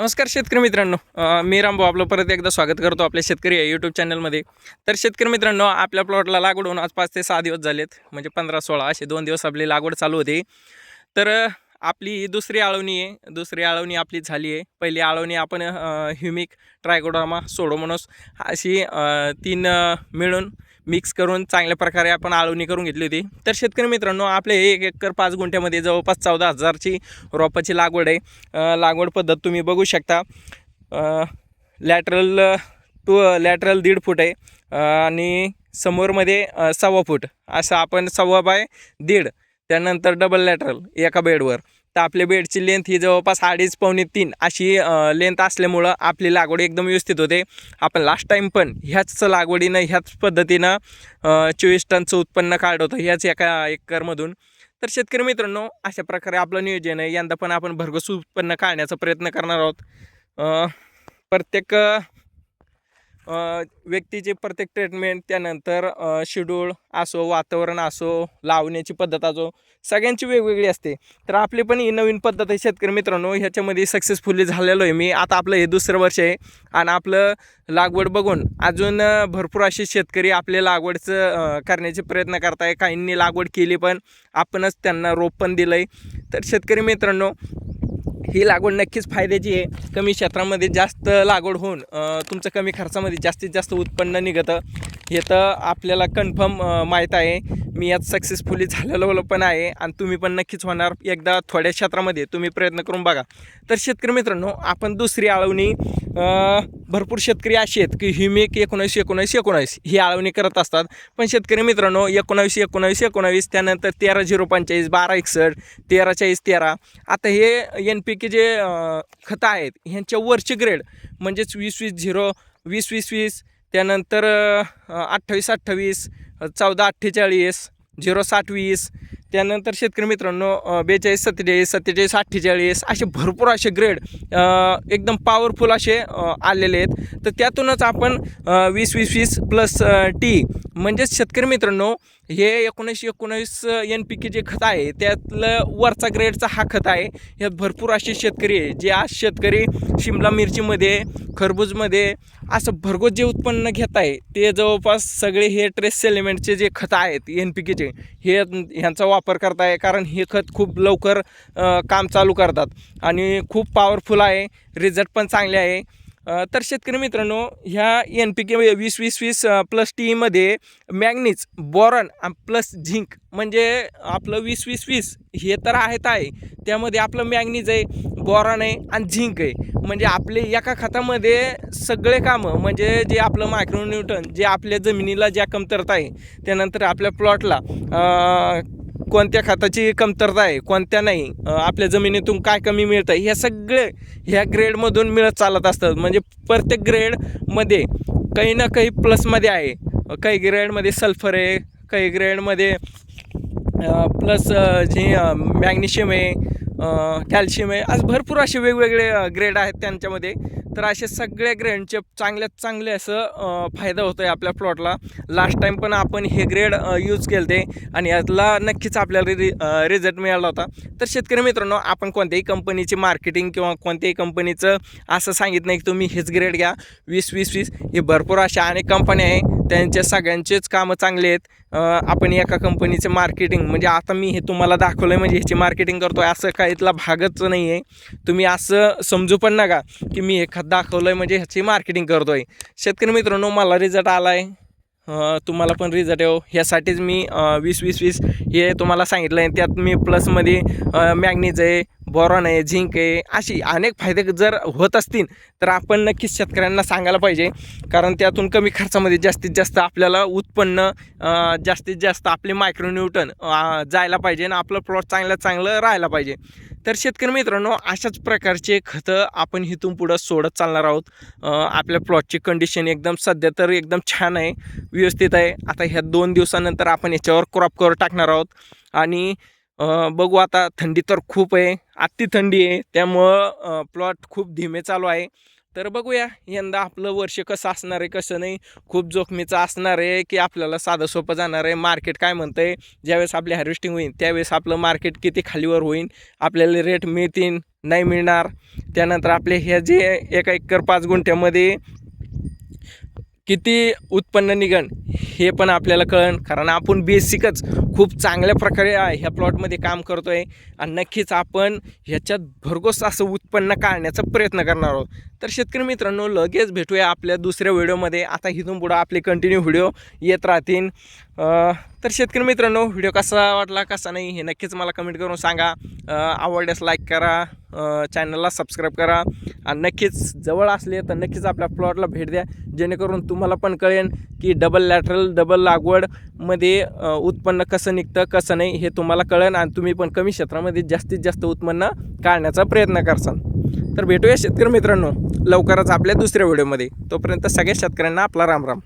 नमस्कार शेतकरी मित्रांनो. मी रामभाऊ आपलं परत एकदा स्वागत करतो आपल्या शेतकरी या यूट्यूब चॅनलमध्ये तर शेतकरी मित्रांनो आपल्या प्लॉटला लागवड होऊन आज पाच ते सहा दिवस झालेत. म्हणजे पंधरा सोळा असे दोन दिवस आपली लागवड चालू होती. तर आपली दुसरी आळवणी आहे. दुसरी आळवणी आपली झाली आहे. पहिली आळवणी आपण ह्युमिक ट्रायकोडॉमा सोडोमोनोस अशी तीन मिळून मिक्स करून चांगल्या प्रकारे आपण आळवणी करून घेतली होती. तर शेतकरी मित्रांनो आपले एक एकर पाच गुंठ्यामध्ये जवळपास चौदा हजारची रोपाची लागवड आहे. लागवड पद्धत तुम्ही बघू शकता. लॅटरल टू लॅटरल दीड फूट आहे. आणि समोरमध्ये सव्वा फूट. असं आपण सव्वा बाय दीड त्यानंतर डबल लॅटरल एका बेडवर तर आपल्या बेडची लेंथ ही जवळपास अडीच पावणे तीन अशी लेंथ असल्यामुळं आपली लागवड एकदम व्यवस्थित होते. आपण लास्ट टाईम पण ह्याच लागवडीनं ह्याच पद्धतीनं चोवीस टनचं उत्पन्न काढत होतं ह्याच एका एकरमधून तर शेतकरी मित्रांनो अशा प्रकारे आपलं नियोजन आहे. यंदा पण आपण भरघोस उत्पन्न काढण्याचा प्रयत्न करणार आहोत. प्रत्येक व्यक्तीचे प्रत्येक ट्रीटमेंट त्यानंतर शेड्यूल असो वातावरण असो लावण्याची पद्धत असो सगळ्यांची वेगवेगळी असते. तर आपली पण ही नवीन पद्धत आहे शेतकरी मित्रांनो ह्याच्यामध्ये सक्सेसफुली झालेलो आहे मी. आता आपलं हे दुसरं वर्ष आहे आणि आपलं लागवड बघून अजून भरपूर असे शेतकरी आपले लागवडचं करण्याचे प्रयत्न करताय. काहींनी लागवड केली पण आपणच त्यांना रोप पण दिलं आहे तर शेतकरी मित्रांनो ही लागवड नक्कीच फायद्याची आहे. कमी क्षेत्रामध्ये जास्त लागवड होऊन तुमचं कमी खर्चामध्ये जास्तीत जास्त उत्पन्न निघतं. हे तर आपल्याला कन्फर्म माहीत आहे. मी यात सक्सेसफुली झालेलो पण आहे आणि तुम्ही पण नक्कीच होणार. एकदा थोड्या क्षेत्रामध्ये तुम्ही प्रयत्न करून बघा. तर शेतकरी मित्रांनो आपण दुसरी आळवणी भरपूर शेतकरी असे आहेत की ह्युमिक एकोणावीस एकोणावीस एकोणावीस ही आळवणी करत असतात. पण शेतकरी मित्रांनो एकोणावीस एकोणावीस एकोणावीस त्यानंतर तेरा झिरो पंचेचाळीस बारा एकसष्ट तेरा चाळीस तेरा. आता हे एन पी के जे खतं आहेत ह्यांच्या वरचे ग्रेड म्हणजेच वीस वीस झिरो वीस वीस वीस त्यानंतर अठ्ठावीस अठ्ठावीस चौदा अठ्ठेचाळीस झिरो साठ वीस त्यानंतर शेतकरी मित्रांनो बेचाळीस सत्तेचाळीस सत्तेचाळीस अठ्ठेचाळीस असे भरपूर असे ग्रेड एकदम पॉवरफुल असे आलेले आहेत. तर त्यातूनच आपण वीस वीस वीस प्लस टी म्हणजेच शेतकरी मित्रांनो हे एकोणीसशे एकोणावीस एन पी के जे खत आहे त्यातलं वरचा ग्रेडचा हा खत आहे. ह्यात भरपूर असे शेतकरी आहे जे आज शेतकरी शिमला मिरचीमध्ये खरबूजमध्ये असं भरघोस जे उत्पन्न घेत आहे ते जवळपास सगळे हे ट्रेस एलिमेंटचे जे खतं आहेत एन पी केचे हे ह्यांचा वापर वापर करताय कारण हे खत खूप लवकर काम चालू करतात. आणि खूप पॉवरफुल आहे रिझल्ट पण चांगले आहे. तर शेतकरी मित्रांनो ह्या एन पी के वीस वीस वीस प्लस टीमध्ये मॅग्नीज बोरॉन प्लस झिंक म्हणजे आपलं वीस वीस वीस हे तर आहेत आहे. त्यामध्ये आपलं मॅग्नीज आहे बोरॉन आहे आणि झिंक आहे. म्हणजे आपले एका खतामध्ये सगळे कामं म्हणजे जे आपलं मायक्रोन्यूटन जे आपल्या जमिनीला ज्या कमतरता आहे त्यानंतर आपल्या प्लॉटला कोणत्या खताची कमतरता आहे कोणत्या नाही आपल्या जमिनीतून काय कमी मिळतं हे सगळे ह्या ग्रेडमधून मिळत चालत असतात. म्हणजे प्रत्येक ग्रेडमध्ये काही ना काही प्लसमध्ये आहे. काही ग्रेडमध्ये सल्फर आहे काही ग्रेडमध्ये प्लस जे मॅग्नेशियम आहे कॅल्शियम आहे. आज भरपूर असे वेगवेगळे ग्रेड आहेत त्यांच्यामध्ये. तर असे सगळ्या ग्रेडचे चांगल्यात चांगले असं फायदा होतो आहे आपल्या प्लॉटला. लास्ट टाईम पण आपण हे ग्रेड यूज केले ते आणि यातला नक्कीच आपल्याला रि रिझल्ट मिळाला होता. तर शेतकरी मित्रांनो आपण कोणत्याही कंपनीची मार्केटिंग किंवा कोणत्याही कंपनीचं असं सांगितलं नाही की तुम्ही हेच ग्रेड घ्या. वीस वीस वीस हे भरपूर अशा अनेक कंपन्या आहे. त्यांच्या सगळ्यांचेच कामं चांगले आहेत. आपण एका कंपनीचं मार्केटिंग म्हणजे आता मी हे तुम्हाला दाखवलं आहे म्हणजे ह्याची मार्केटिंग करतो आहे असं काही इथला भागच नाही आहे तुम्ही असं समजू पण नका की मी हे खत दाखवलं आहे म्हणजे ह्याची मार्केटिंग करतो आहे शेतकरी मित्रांनो मला रिझल्ट आला आहे तुम्हाला पण रिझल्ट येऊ. ह्यासाठीच मी वीस वीस वीस हे तुम्हाला सांगितलं आहे त्यात मी प्लसमध्ये मॅग्नीज आहे बोरॉन आहे झिंक आहे अशी अनेक फायदे जर होत असतील तर आपण नक्कीच शेतकऱ्यांना सांगायला पाहिजे. कारण त्यातून कमी खर्चामध्ये जास्तीत जास्त आपल्याला उत्पन्न जास्तीत जास्त आपले मायक्रोन्यूटन जायला पाहिजे आणि आपलं प्लॉट चांगलं चांगलं राहायला पाहिजे. तर शेतकरी मित्रांनो अशाच प्रकारचे खतं आपण इथून पुढं सोडत चालणार आहोत. आपल्या प्लॉटची कंडिशन एकदम सध्या तर एकदम छान आहे व्यवस्थित आहे. आता ह्या दोन दिवसानंतर आपण याच्यावर क्रॉप कवर टाकणार आहोत. आणि बघू आता थंडी तर खूप आहे. अति थंडी आहे त्यामुळं प्लॉट खूप धीमे चालू आहे. तर बघूया यंदा आपलं वर्ष कसं असणार आहे कसं नाही. खूप जोखमीचं असणार आहे की आपल्याला साधं सोपं जाणार आहे. मार्केट काय म्हणतं आहे ज्यावेळेस आपली हार्वेस्टिंग होईल त्यावेळेस आपलं मार्केट किती खालीवर होईल आपल्याला रेट मिळतील नाही मिळणार. त्यानंतर आपले हे जे एका एकर पाच गुंठ्यामध्ये किती उत्पन्न निघण हे पण आपल्याला कळण कारण आपण बेसिकच खूप चांगल्या प्रकारे ह्या प्लॉटमध्ये काम करतो आहे आणि नक्कीच आपण ह्याच्यात भरघोस असं उत्पन्न काढण्याचा प्रयत्न करणार आहोत. तर शेतकरी मित्रांनो लगेच भेटूया आपल्या दुसऱ्या व्हिडिओमध्ये. आता इथून पुढं आपले कंटिन्यू व्हिडिओ येत राहतील. तर शेतकरी मित्रांनो व्हिडिओ कसा वाटला कसा नाही हे नक्कीच मला कमेंट करून सांगा. आवडल्यास लाईक करा. चॅनलला सबस्क्राईब करा. आणि नक्कीच जवळ असले तर नक्कीच आपल्या प्लॉटला भेट द्या. जेणेकरून तुम्हाला पण कळेल की डबल लॅटरल डबल लागवडमध्ये उत्पन्न कसं निघतं कसं नाही हे तुम्हाला कळेल आणि तुम्ही पण कमी क्षेत्रामध्ये जास्तीत जास्त उत्पन्न काढण्याचा प्रयत्न करसाल तर भेटूया शेतकरी मित्रांनो लवकरच आपल्या दुसऱ्या व्हिडिओमध्ये. तोपर्यंत सगळ्या शेतकऱ्यांना आपला राम राम